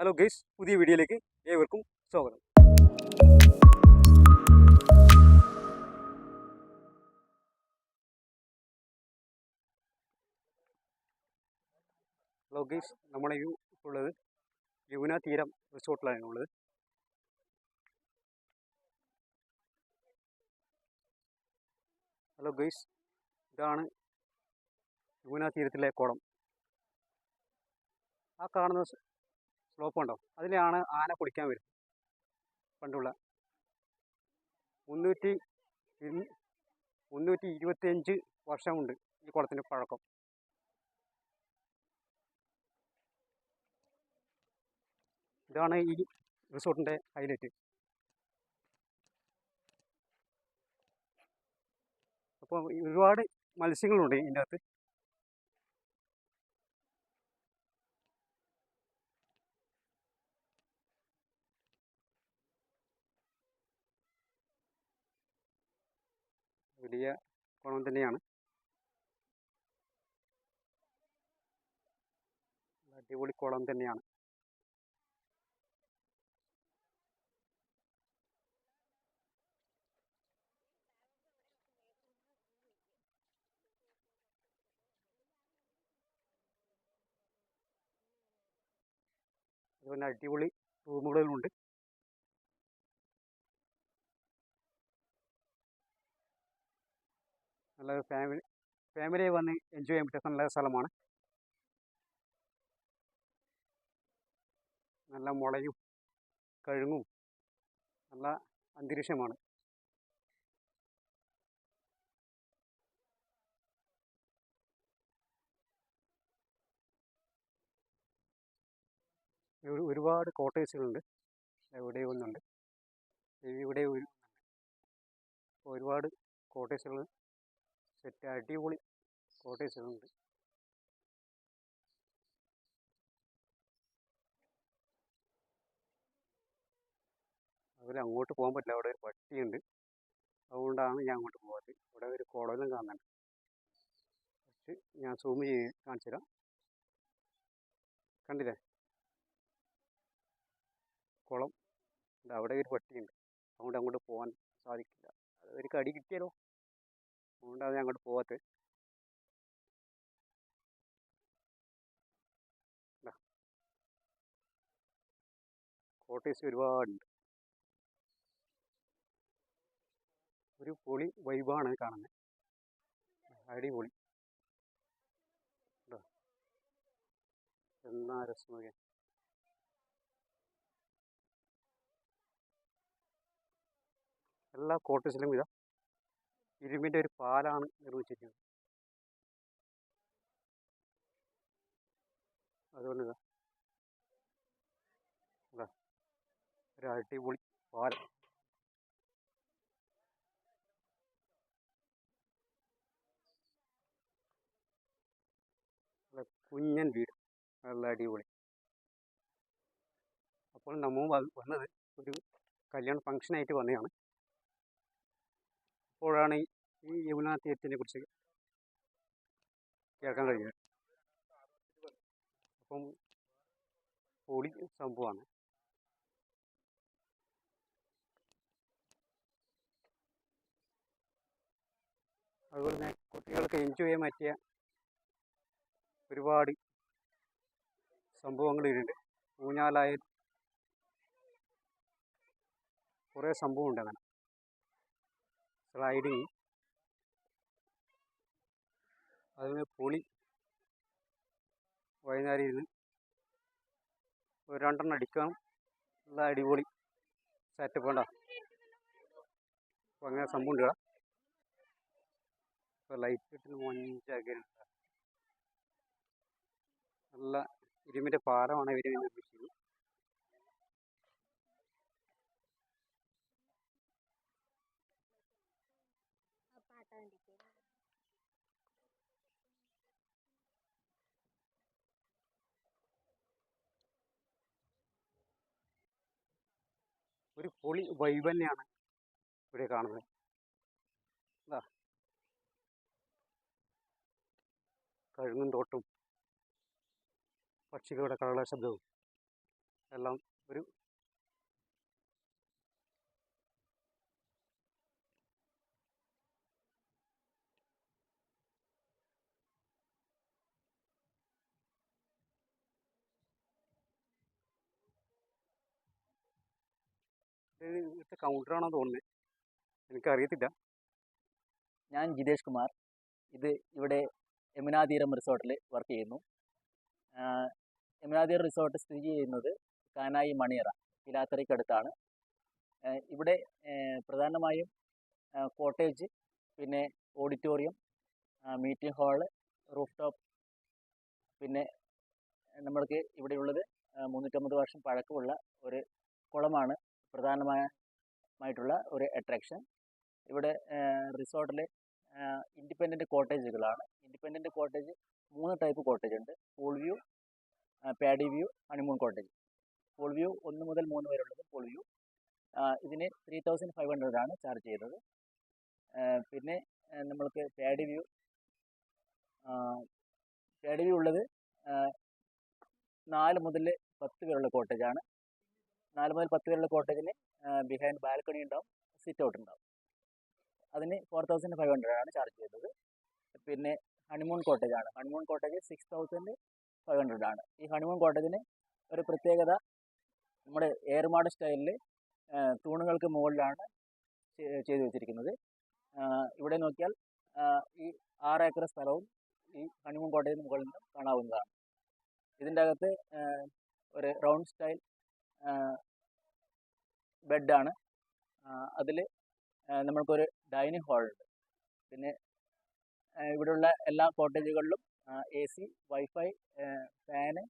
Hello guys പുതിയ വീഡിയോയിലേക്ക് ഏവർക്കും സ്വാഗതം. ഹലോ ഗൈസ് നമ്മുടെ യു ഉള്ളത് യമുന തീരം റിസോർട്ടിലാണ് ഉള്ളത്. ഹലോ ഗൈസ് ഇതാണ് യമുന തീരത്തിലെ കുളം. ആ കാണുന്ന സ്ലോപ്പ് ഉണ്ടോ അതിലാണ് ആന കുടിക്കാൻ വരും പണ്ടുള്ള. മുന്നൂറ്റി മുന്നൂറ്റി ഇരുപത്തിയഞ്ച് വർഷമുണ്ട് ഈ കുളത്തിന്റെ പഴക്കം. ഇതാണ് ഈ റിസോർട്ടിന്റെ ഹൈലൈറ്റ്. അപ്പോൾ ഒരുപാട് മത്സ്യങ്ങളുണ്ട് ഇതിന്റെ അകത്ത് വലിയ കുളം തന്നെയാണ്. അടിപൊളി കുളം തന്നെയാണ്. അതുപോലെ അടിപൊളി റൂമുകളുമുണ്ട്. നല്ല ഫാമിലി ഫാമിലി വന്ന് എൻജോയ് ചെയ്യാൻ പറ്റിയ നല്ല സ്ഥലമാണ്. നല്ല മുളയും കഴുങ്ങും നല്ല അന്തരീക്ഷമാണ്. ഒരുപാട് കോട്ടേഴ്സുകളുണ്ട് എവിടെ ഒന്നുണ്ട്. ഇവിടെ ഒരുപാട് കോട്ടേഴ്സുകൾ സെറ്റ് അടിപൊളി കോട്ടേഴ്സുകളുണ്ട് അതുപോലെ അങ്ങോട്ട് പോകാൻ പറ്റില്ല. അവിടെ ഒരു പട്ടിയുണ്ട്. അതുകൊണ്ടാണ് ഞാൻ അങ്ങോട്ട് പോകാത്തത്. ഇവിടെ ഒരു കുളമെല്ലാം കാണുന്നുണ്ട്. കുറച്ച് ഞാൻ സൂം ചെയ്ത് കാണിച്ചു തരാം. കണ്ടില്ലേ? കുളം. അവിടെ ഒരു പട്ടിയുണ്ട്. അതുകൊണ്ട് അങ്ങോട്ട് പോകാൻ സാധിക്കില്ല. അത് ഒരു കടി കിട്ടിയാലോ? അതുകൊണ്ടാണ് ഞാൻ അങ്ങോട്ട് പോകാത്തത് കോട്ടേഴ്സ് ഒരുപാടുണ്ട്. ഒരു പൊളി വൈബാണ് കാണുന്നത് അടിപൊളി. എന്നാ രസമൊക്കെ എല്ലാ കോട്ടേഴ്സിലും ഇതാ. ഇരുമ്പിന്റെ ഒരു പാലാണ് നിർമ്മിച്ചിരിക്കുന്നത്. അതുകൊണ്ട് ഒരു അടിപൊളി പാലം കുഞ്ഞൻ വീട് നല്ല അടിപൊളി. അപ്പോൾ നമ്മൾ വന്നത് ഒരു കല്യാണ ഫങ്ഷനായിട്ട് വന്നതാണ്. അപ്പോഴാണ് ഈ- യമുന തീരത്തിനെ കുറിച്ച് കേൾക്കാൻ കഴിയുന്നത്. അപ്പം പൊളി സംഭവമാണ്. അതുപോലെ തന്നെ കുട്ടികൾക്ക് എൻജോയ് ചെയ്യാൻ പറ്റിയ ഒരുപാട് സംഭവങ്ങൾ ഇതിലുണ്ട്. ഊഞ്ഞാലായ കുറേ സംഭവം ഉണ്ട് അങ്ങനെ. സ്ലൈഡിങ് അതിന് പൊളി. വൈകുന്നേരം ഇരുന്ന് ഒരു രണ്ടെണ്ണം അടിക്കാം നല്ല അടിപൊളി സെറ്റപ്പ് വേണ്ട അപ്പോൾ അങ്ങനെ സംഭവം ഉണ്ട് ഇപ്പോൾ ലൈറ്റ് ഇട്ട്. മൊഞ്ചാക്കി നല്ല ഇരുമ്പിന്റെ പാലമാണ് ഇവർ നിർമ്മിച്ചത് ഒരു പൊളി വൈബ് തന്നെയാണ് ഇവിടെ കാണുന്നത്. എന്താ കഴുങ്ങും തോട്ടും. പക്ഷികളുടെ കളകള ശബ്ദവും എല്ലാം ഒരു ഇവിടുത്തെ കൗണ്ടറാണോ തോന്നുന്നത് എനിക്കറിയത്തില്ല. ഞാൻ ജിതേഷ് കുമാർ. ഇത് ഇവിടെ യമുനാതീരം റിസോർട്ടിൽ വർക്ക് ചെയ്യുന്നു. യമുനാതീരം റിസോർട്ട് സ്ഥിതി ചെയ്യുന്നത് കാനായി മണിയറ പിലാത്തറയ്ക്കടുത്താണ്. ഇവിടെ പ്രധാനമായും കോട്ടേജ് പിന്നെ auditorium meeting hall roof top പിന്നെ നമ്മൾക്ക് ഇവിടെയുള്ളത് മുന്നൂറ്റമ്പത് വർഷം പഴക്കമുള്ള ഒരു കുളമാണ്. പ്രധാനമായ മായിട്ടുള്ള ഒരു അട്രാക്ഷൻ ഇവിടെ റിസോർട്ടിൽ ഇൻഡിപെൻഡന്റ് കോട്ടേജുകളാണ്. ഇൻഡിപെൻഡന്റ് കോട്ടേജ് മൂന്ന് ടൈപ്പ് കോട്ടേജ് ഉണ്ട് pool view paddy view honeymoon cottage. Pool view ഒന്ന് മുതൽ മൂന്ന് വരെയുള്ളത് പൂൾ വ്യൂ ഇതിന് ത്രീ തൗസൻഡ് ഫൈവ് ഹൺഡ്രഡ് ആണ് ചാർജ് ചെയ്യുന്നത് പിന്നെ നമ്മൾക്ക് പാഡി വ്യൂ പാഡി വ്യൂ ഉള്ളത് നാല് മുതൽ പത്ത് വരെയുള്ള കോട്ടേജാണ്. നാല് മുതൽ പത്ത് വരെയുള്ള കോട്ടേജിന് ബിഹൈൻഡ് ബാൽക്കണി ഉണ്ടാവും സിറ്റ് ഔട്ട് ഉണ്ടാവും. അതിന് ഫോർ തൗസൻഡ് ഫൈവ് ഹൺഡ്രഡ് ആണ് ചാർജ് ചെയ്തത്. പിന്നെ ഹണിമൂൺ കോട്ടേജ് ആണ്. Honeymoon cottage six thousand five hundred ആണ്. ഈ ഹണിമൂൺ കോട്ടേജിന് ഒരു പ്രത്യേകത നമ്മുടെ ഏർമാട് സ്റ്റൈലിൽ തൂണുകൾക്ക് മുകളിലാണ് ചെയ്തു വെച്ചിരിക്കുന്നത്. ഇവിടെ നോക്കിയാൽ ഈ ആറ് ഏക്കർ സ്ഥലവും ഈ ഹണിമൂൺ കോട്ടേജിന് മുകളിൽ നിന്നും കാണാവുന്നതാണ്. ഇതിന്റെ അകത്ത് ഒരു റൗണ്ട് സ്റ്റൈൽ ബെഡാണ്. അതിൽ നമ്മൾക്കൊരു ഡൈനിങ് ഹാളുണ്ട് പിന്നെ ഇവിടെയുള്ള എല്ലാ കോട്ടേജുകളിലും എ സി വൈഫൈ ഫാന്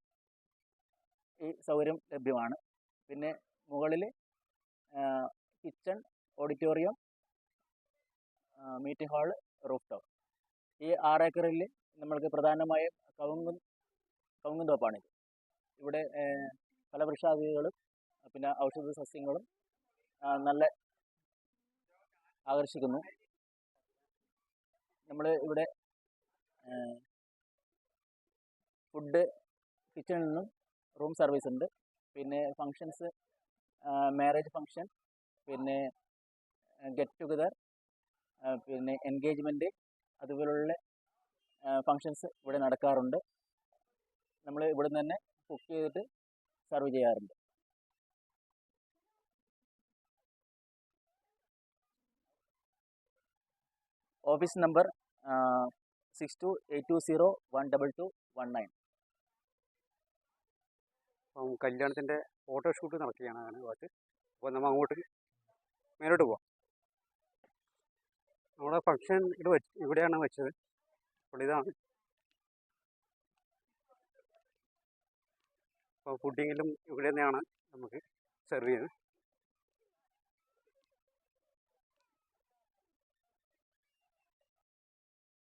ഈ സൗകര്യം ലഭ്യമാണ്. പിന്നെ മുകളിൽ kitchen auditorium meeting hall roof top. ഈ ആറ് ഏക്കറിൽ നമ്മൾക്ക് പ്രധാനമായും കവുങ്ങും കവുങ്ങും തോപ്പാണിത് ഇവിടെ പല പിന്നെ ഔഷധ സസ്യങ്ങളും നല്ല ആകർഷിക്കുന്നു. നമ്മൾ ഇവിടെ ഫുഡ് കിച്ചണിൽ നിന്നും റൂം സർവീസ് ഉണ്ട്. പിന്നെ ഫങ്ഷൻസ് മാരേജ് ഫങ്ഷൻ പിന്നെ ഗെറ്റ് ടുഗദർ പിന്നെ എൻഗേജ്മെന്റ് അതുപോലുള്ള ഫങ്ഷൻസ് ഇവിടെ നടക്കാറുണ്ട്. നമ്മൾ ഇവിടെ നിന്ന് തന്നെ കുക്ക് ചെയ്തിട്ട് സർവ് ചെയ്യാറുണ്ട്. Office number six two eight two zero one double two one nine അപ്പം കല്യാണത്തിന്റെ ഫോട്ടോഷൂട്ട് നടക്കുകയാണ് അങ്ങനെ ഭാഗത്ത്. അപ്പോൾ നമ്മൾ അങ്ങോട്ട് മേലോട്ട് പോവാം. നമ്മുടെ ഫംഗ്ഷൻ ഇവിടെ ഇവിടെയാണ് വെച്ചത്. അപ്പോൾ ഇതാണ്. ഫുഡിങ്ങിലും ഇവിടെ നിന്നാണ് നമുക്ക് സെർവ് ചെയ്യുന്നത്